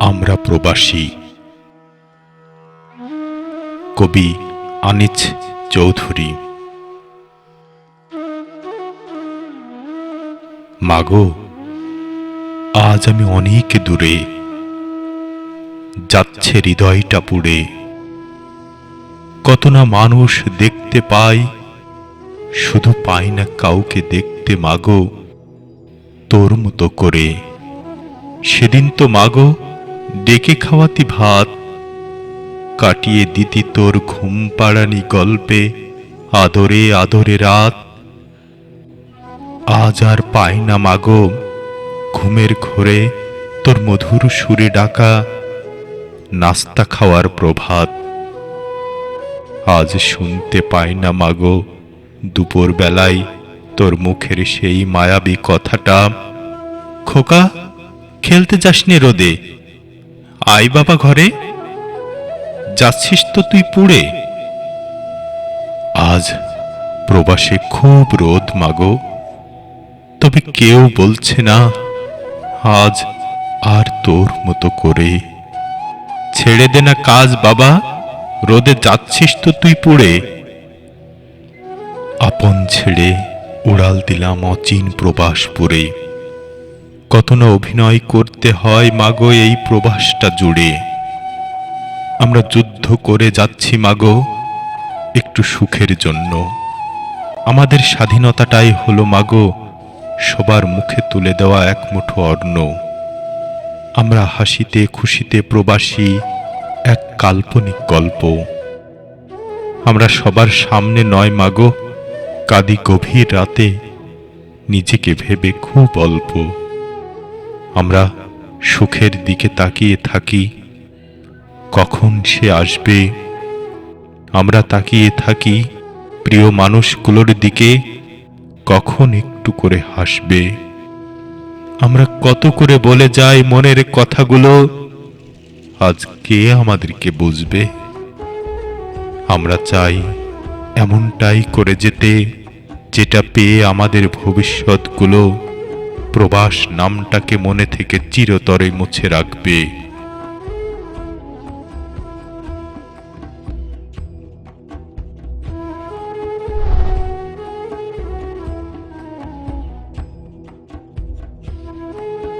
আমরা প্রবাসী। কবি আনিচ চৌধুরী। মাগো, আজ আমি অনেক দূরে। যাচ্ছে হৃদয়টা পুড়ে। কত না মানুষ দেখতে পাই, শুধু পাই না কাউকে দেখতে মাগো। তোর মতো করে। সেদিন তো মাগো ডেকে খাওয়াতি ভাত, কাটিয়ে দিতি তোর ঘুম পাড়ানি গল্পে, আদরে আদরে রাত। আজ আর পাই না মাগো, ঘুমের ঘোরে তোর মধুর সুরে ডাকা নাস্তা খাওয়ার প্রভাত। আজ শুনতে পাই না মাগো, দুপুর বেলায় তোর মুখের সেই মায়াবী কথাটা। খোকা, খেলতে যাসনি রোদে? আই বাবা ঘরে, যাচ্ছিস তো তুই পুড়ে। আজ প্রবাসে খুব রোদ মাগো, তবে কেউ বলছে না, আজ আর তোর মতো করে। ছেড়ে দে না কাজ বাবা, রোদে যাচ্ছিস তো তুই পুড়ে। আপন ছেড়ে উড়াল দিলাম অচিন প্রবাসপুরে কত না অভিনয় করতে হয় মাগো এই প্রবাসটা জুড়ে। আমরা যুদ্ধ করে যাচ্ছি মাগো একটু সুখের জন্য। আমাদের স্বাধীনতাটাই হলো মাগো সবার মুখে তুলে দেওয়া এক মুঠো অন্ন। আমরা হাসিতে খুশিতে প্রবাসী এক কাল্পনিক গল্প। আমরা সবার সামনে নয় মাগো, কাদি গভীর রাতে নিজেকে ভেবে খুব অল্প। আমরা সুখের দিকে তাকিয়ে থাকি। কখন সে আসবে? আমরা তাকিয়ে থাকি প্রিয় মানুষগুলোর দিকে। কখন একটু করে হাসবে? আমরা কত করে বলে যাই মনের কথাগুলো? আজ কে আমাদেরকে বুঝবে? আমরা চাই এমনটাই করে যেতে, যেটা পেয়ে আমাদের ভবিষ্যৎগুলো প্রবাস নামটাকে মনে থেকে চিরতরে মুছে রাখবে।